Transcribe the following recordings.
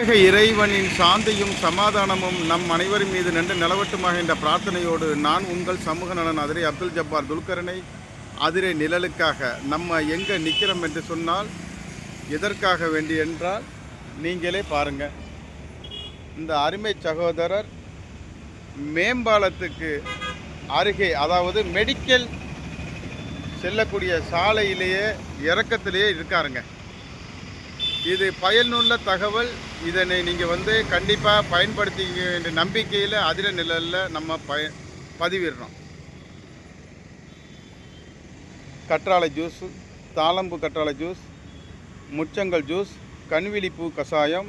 ஏக இறைவனின் சாந்தியும் சமாதானமும் நம் அனைவரின் மீது நின்று நிலவட்டுமாக என்ற பிரார்த்தனையோடு நான் உங்கள் சமூக நலன் அதிரை அப்துல் ஜப்பார் துல்கரனை அதிரை நிழலுக்காக நம்ம எங்கே நிற்கிறோம் என்று சொன்னால் எதற்காக வேண்டி என்றால் நீங்களே பாருங்கள் இந்த அருமை சகோதரர் மேம்பாலத்துக்கு அருகே அதாவது மெடிக்கல் செல்லக்கூடிய சாலையிலேயே இறக்கத்திலேயே இருக்காருங்க. இது பயனுள்ள தகவல். இதனை நீங்கள் வந்து கண்டிப்பாக பயன்படுத்திக்க என்ற நம்பிக்கையில் அதிர நிழலில் நம்ம பய பதிவிடுறோம். கற்றாழை ஜூஸ் தாளம்பு கற்றாழை ஜூஸ் முச்சங்கல் ஜூஸ் கண்விழிப்பூ கஷாயம்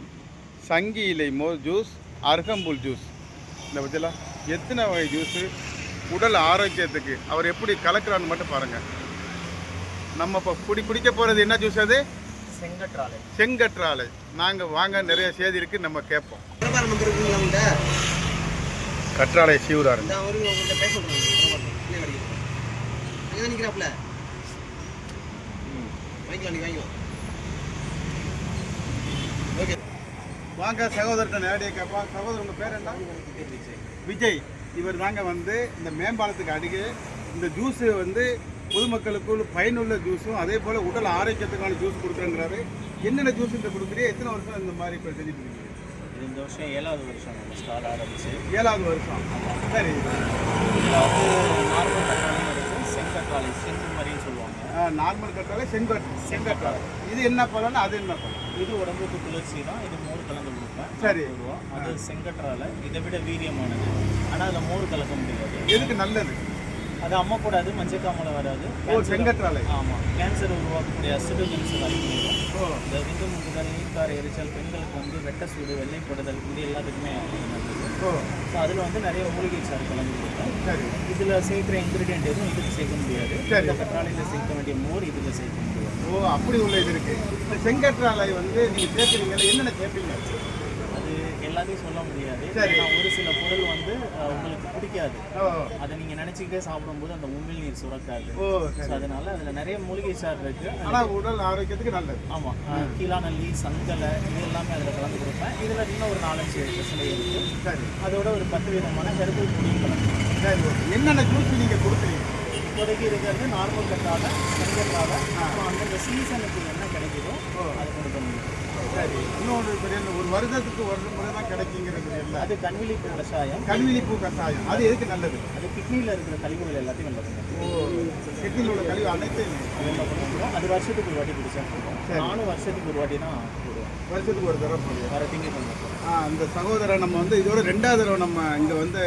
சங்கி இலை மோர் ஜூஸ் அருகம்புல் ஜூஸ். இந்த பற்றிலாம் எத்தனை வகை ஜூஸு? உடல் ஆரோக்கியத்துக்கு அவர் எப்படி கலக்கிறான்னு மட்டும் பாருங்கள் நம்ம இப்போ குடி குடிக்க போகிறது என்ன ஜூஸ் அது? செங்கற்றாலை. செங்கற்றாழை நாங்கள் வாங்க நிறைய செய்தி இருக்குது நம்ம கேட்போம். வாங்கிக்கலாம் ஓகே. வாங்க சகோதரர்கிட்ட நேரடியாக கேட்போம். சகோதரர் உங்கள் பேர் என்ன? விஜய். இவர் தாங்க வந்து இந்த மேம்பாலத்துக்கு அருகே இந்த ஜூஸு வந்து பொதுமக்களுக்கு பயனுள்ள ஜூஸும் அதே போல் உடல் ஆரோக்கியத்துக்கான ஜூஸ் கொடுக்குறேங்கிறாரு. என்னென்ன ஜூஸ் இந்த கொடுக்குறீங்க? எத்தனை வருஷம் இந்த மாதிரி இப்போ செஞ்சுட்டு இருக்கீங்க இது இந்த வருஷம் ஏழாவது வருஷம் நம்ம ஆரம்பிச்சு. ஏழாவது வருஷம். சரி. இதில் வந்து நார்மல் தக்காளியும் இருக்குது செங்கற்றாழை செங்கு மாதிரின்னு சொல்லுவாங்க. நார்மல் கற்றாழை செங்கட் செங்கற்றாழை இது என்ன பலன் அது என்ன பலன் இது உடம்புக்கு குளிர்ச்சி தான் இது மோர் கலந்து கொடுப்பேன். சரி. அது செங்கற்றாழை. இதை விட வீரியமானது. ஆனால் அதில் மோர் கலக்க முடியாது. எதுக்கு நல்லது? அது அம்மா கூடாது மஞ்சக்காமலை வராது. ஓ செங்கற்றாழை. ஆமாம் கேன்சர் உருவாக்கக்கூடிய அசிடு கேன்சர் இந்த விந்து முங்குதல் நீர்க்கார எரிச்சல் பெண்களுக்கு வந்து வெட்ட சூடு வெள்ளைப்படுதல் இது எல்லாத்துக்குமே நல்லது. ஓ ஸோ அதில் வந்து நிறைய மூலிகை சாறு கலந்து சரி. இதில் சேர்க்குற இன்க்ரீடியன்ட் எதுவும் இதுக்கு சேர்க்க முடியாது. சரி. இந்த கற்றாழையில் சேர்க்க வேண்டிய மோர் இதில் சேர்க்க முடியாது. ஓ அப்படி உள்ள இது இருக்கு. இந்த செங்கற்றாழை வந்து நீங்கள் சேர்க்குறீங்கல்ல என்னென்ன சேர்ப்பீங்க? அது எல்லாத்தையும் சொல்ல முடியாது. சரி. ஒரு சில பொருள் வந்து உங்களுக்கு பிடிக்காது. அதை நீங்கள் நினச்சிக்கிட்டே சாப்பிடும்போது அந்த உமிழ் நீர் சுரக்காது. சரி. அதனால அதில் நிறைய மூலிகை சாறு இருக்குது ஆனால் உடல் ஆரோக்கியத்துக்கு நல்லது. ஆமாம் கீழாநல்லி சங்கலை இது எல்லாமே அதில் கலந்து கொடுப்பேன். இதில் இன்னும் ஒரு நாலஞ்சு இருக்குது சரி. அதோட ஒரு பத்து விதமான கருப்பு பொடியும் கலந்து சரி ஓகே. என்னென்ன ஜூஸ் நீங்கள் கொடுக்குறீங்க? இப்போதைக்கு இருக்கிறது நார்மல் கட்டால அப்புறம் அந்தந்த சீசனுக்கு என்ன கிடைக்குதோ அதை கொண்டு பண்ணிடுவோம் சரி. இன்னொரு பெரிய ஒரு வருடத்துக்கு ஒரு முறை தான் கிடைக்குங்கிறது இல்லை. அது கண்விழி பூ கஷாயம். கல்விழி பூ கஷாயம். அது எதுக்கு நல்லது? அது கிட்னியில் இருக்கிற கழிவுகள் எல்லாத்தையும் பண்ணுவோம் ஓ. கிட்னியில் உள்ள கழிவு அனைத்தையும். வெள்ள பண்ணுவோம் அது வருஷத்துக்கு ஒரு வாட்டி குடிச்சா சரி. நானும் வருஷத்துக்கு ஒரு வாட்டி தான் வருஷத்துக்கு ஒரு தடவை போடுவோம் வர திங்க ஆ, அந்த சகோதரரை நம்ம வந்து இதோட ரெண்டாவது தடவை நம்ம இங்கே வந்து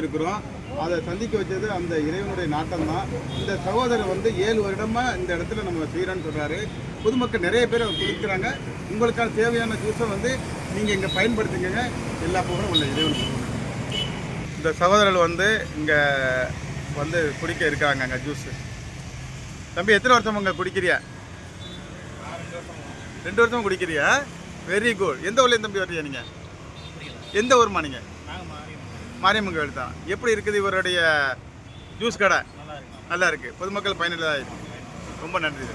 இருக்கிறோம் அதை சந்திக்க வச்சது அந்த இறைவனுடைய நாட்டம் தான் இந்த சகோதரர் வந்து ஏழு வருடமாக இந்த இடத்துல நம்ம செய்கிறோன்னு சொல்கிறாரு பொதுமக்கள் நிறைய பேர் குளிக்கிறாங்க. உங்களுக்கான தேவையான ஜூஸை வந்து நீங்கள் இங்கே பயன்படுத்திக்கங்க. எல்லா புகழும் உள்ள இறைவன் இந்த சகோதரர்கள் வந்து இங்கே வந்து குடிக்க இருக்காங்க அங்கே ஜூஸு. தம்பி எத்தனை வருஷம் அங்கே குடிக்கிறியா? ரெண்டு வருஷம் குடிக்கிறியா? வெரி குட் எந்த ஊர்லேயும் தம்பி வர்றியா நீங்கள் எந்த ஊர்மா நீங்கள் மாரியம்மன் கோயில் தான். எப்படி இருக்குது இவருடைய ஜூஸ் கடை? நல்லா நல்லா இருக்குது பொதுமக்கள் பயனுள்ளதாக இருக்குது ரொம்ப நன்றி.